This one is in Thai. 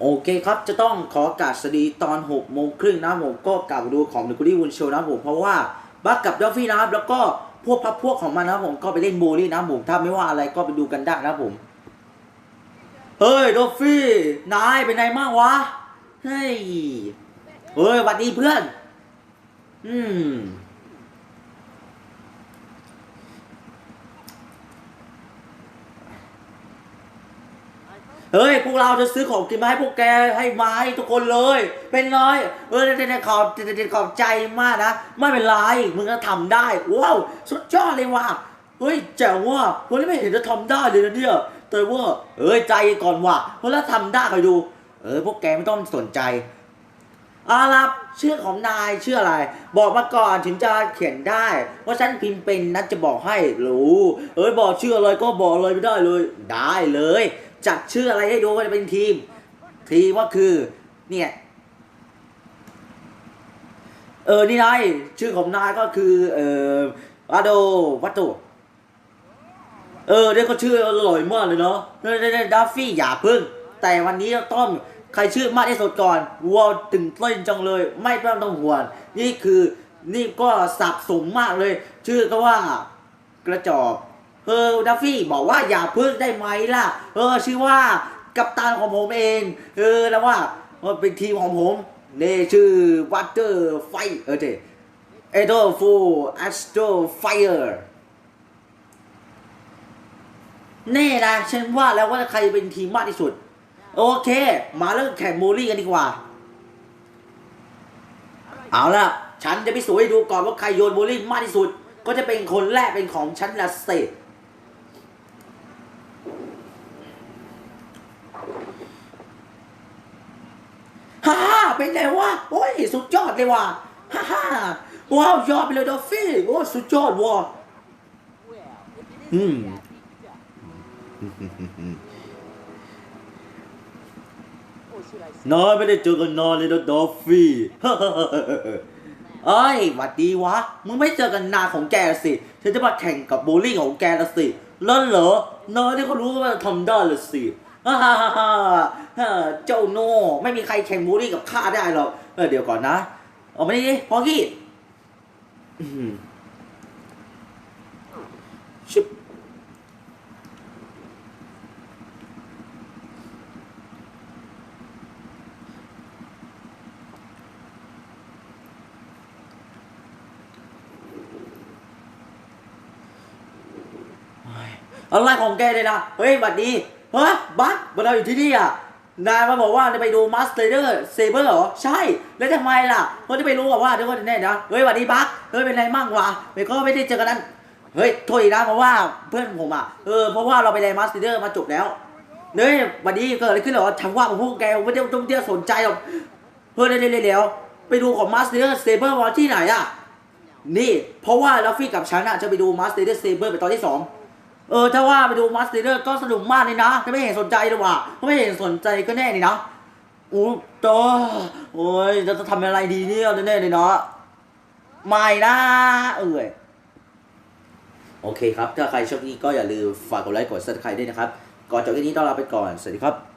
โอเคครับ จะต้องขอกาบสวัสดีตอน6โมงครึ่งนะผมก็กลับมาดูของ The Goody Wood Show นะผมเพราะว่าบักกับดอฟฟี่นะครับแล้วก็พวกพักพวกของมันนะผมก็ไปเล่นโบว์ลิ่นะผมถ้าไม่ว่าอะไรก็ไปดูกันได้นะผมเฮ้ยดอฟฟี่นายเป็นไงบ้างวะเฮ้ยเฮ้ยสวัสดีเพื่อน อืม เฮ้ยพวกเราจะซื้อของกินมาให้พวกแกให้มาให้ทุกคนเลย เป็นไงเออเด็ดขอบเด็ดขอบใจมากนะไม่เป็นไรมึงก็ทำได้ว้าวสุดยอดเลยว่ะเฮ้ยแจ๋วว่ะวันนี้ไม่เห็นจะทำได้เลยนะเนี่ยแต่ว่าเอ้ยใจก่อนว่ะเพราะถ้าทำได้คอยดู เออพวกแกไม่ต้องสนใจอารับชื่อของนายชื่ออะไร บอกมาก่อนถึงจะเขียนได้ว่าฉันพิมพ์เป็นนัดจะบอกให้รู้ เอ้ยบอกชื่ออะไรก็บอกเลยไม่ได้เลย ได้เลย จัดชื่ออะไรให้ดูว่าจะเป็นทีม ทีมว่าคือ เนี่ย เออ นี่นายชื่อของนายก็คือ เอออาโดวัตโตเออเนี่ยก็ชื่ออร่อยมากเลยเนาะเนี่ยดัฟฟี่อย่าพึ่ง แต่วันนี้ต้องใครชื่อมากที่สุดก่อนวัวตึงต้นจังเลย ไม่ต้องห่วงนี่คือนี่ก็สับสมมากเลย ชื่อก็ว่ากระจอก เออดัฟฟี่บอกว่าอย่าพึ่งได้ไหมล่ะ เออ ชื่อว่ากัปตันของผมเอง เออแล้วว่าเป็นทีมของผมเนชื่อวัตเตอร์ไฟเออเจเอโดฟูแอสโตรไฟเออร์แน่นะฉันว่าแล้วว่าใครเป็นทีมมากที่สุด โอเค มาเริ่มแข่งโมลี่กันดีกว่า เอาล่ะ ฉันจะไปสวยให้ดูก่อนว่าใครโยนโมลี่มากที่สุด ก็จะเป็นคนแรกเป็นของฉันละเสร็จฮ่าฮ่า เป็นไงวะโอ้ยสุดยอดเลยว่ะฮ่าฮ่าว้าวยอดไปเลยดอฟฟี่โอ้ยสุดยอดว่ะอืมน้อยไม่ได้เจอกันนานเลยนะดอฟฟี่เอ้ยหวัดดีวะ มึงไม่เจอกันนานของแกสิฉันจะมาแข่งกับโบลิ่งของแกละสิแล้วเหรอน้อยที่เขารู้ว่าทำได้ละสิ เจ้าโน่ไม่มีใครแข่งโบลิ่กับข้าได้หรอกเออเดี๋ยวก่อนนะเอามานี่ดิพอกี้อือหือชิบอะไรของแกเลยนะเฮ้ยบัดนี้ เฮ้ยบัสบัดเราอยู่ที่นี่อะนายมาบอกว่าจะไปดูมาสเตอร์เซเบอร์เหรอ ใช่ แล้วทำไมล่ะเขาจะไปรู้ว่าเดี๋ยวก็แน่นะเฮ้ยบัดนี้บัสเฮ้ยเป็นไรมั่งวะไม่ก็ไม่ได้เจอกันนั้นเฮ้ยโทษอีกนะเพราะว่าเพื่อนผมอะเออเพราะว่าเราไปแลมาสเตอร์มาจบแล้วเฮ้ยบัดนี้เกิดอะไรขึ้นเหรอฉันว่าพวกแกไม่ได้ต้องเที่ยวสนใจหรอกเฮ้ยเร็วๆเร็วๆไปดูของมาสเตอร์เซเบอร์วันที่ไหนอะนี่ เพราะว่าลัฟฟี่กับฉันอะจะไปดูมาสเตอร์เซเบอร์ไปตอนที่สอง เออถ้าว่าไปดูมาสเตอร์ก็สนุกมากเลยนะจะไม่เห็นสนใจหรอวะถ้าไม่เห็นสนใจก็แน่นี่นะอู้ตโอ้ยจะจะทำอะไรดีเนี่ยแน่เลยเนาะไม่นะเอ้ยโอเคครับ ถ้าใครชอบนี้ก็อย่าลืมฝากกดไลค์กดซับสไครต์ด้วยนะครับ ก่อนจบคลิปนี้ต้องลาไปก่อน สวัสดีครับ